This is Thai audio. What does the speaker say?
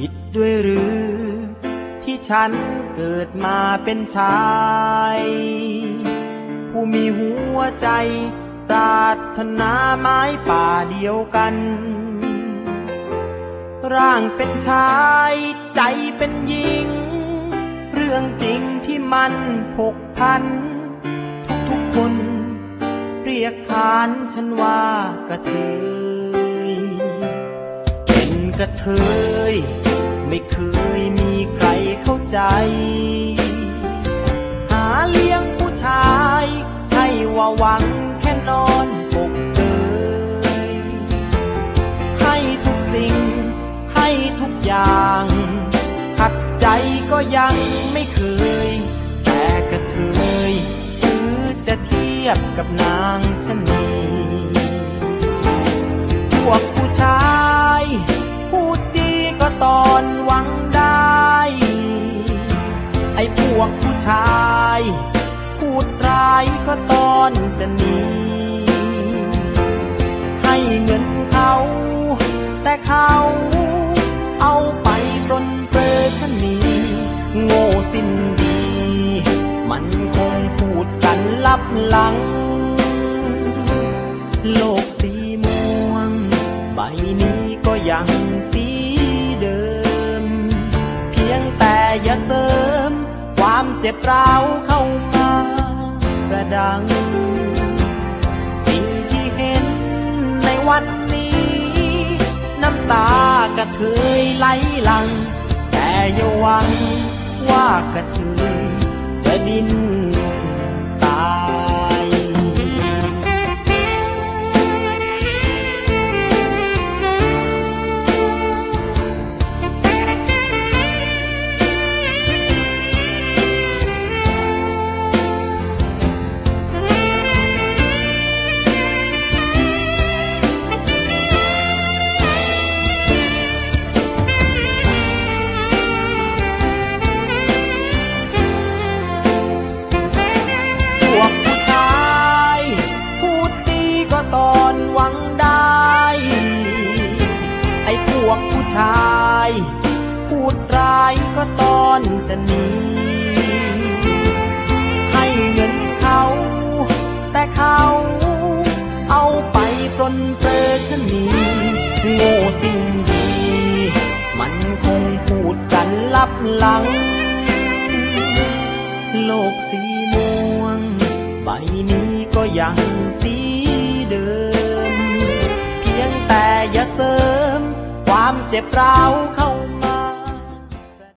ผิดด้วยหรือ ที่ฉันเกิดมาเป็นชาย ผู้มีหัวใจปรารถนาไม้ป่าเดียวกัน ร่างเป็นชายใจเป็นหญิง เรื่องจริงที่มันผกพัน ทุกๆคน เรียกขานฉันว่ากระเทยเป็นกระเทย ไม่เคยมีใครเข้าใจ หาเลี้ยงผู้ชาย ใช่ว่าหวังแค่นอนปกเกยให้ทุกสิ่ง ให้ทุกอย่าง ขัดใจก็ยังไม่เคย แต่กระเทยคือจะเทียบกับนางชะนีพวก วกผู้ชาย พูดร้ายก็ตอนจะหนี ให้เงินเขา แต่เขาเอาไปปรนเปรอชนีโง่สิ้นดี มันคงพูดกันลับหลัง จ็บร้าวเข้ามากระดัง สิ่งที่เห็นในวันนี้ น้ำตากระเทยไหลหลัง แต่อย่าหวังว่ากระเทยายพูดร้ายก็ตอนจะหนีให้เงินเขา แต่เขาเอาไปปรนเปรอชะนีโง่สิ่งดี มันคงพูดกันลับหลัง โลกสีม่วง ใบนี้ก็ยังสี เจ็บร้าวเข้า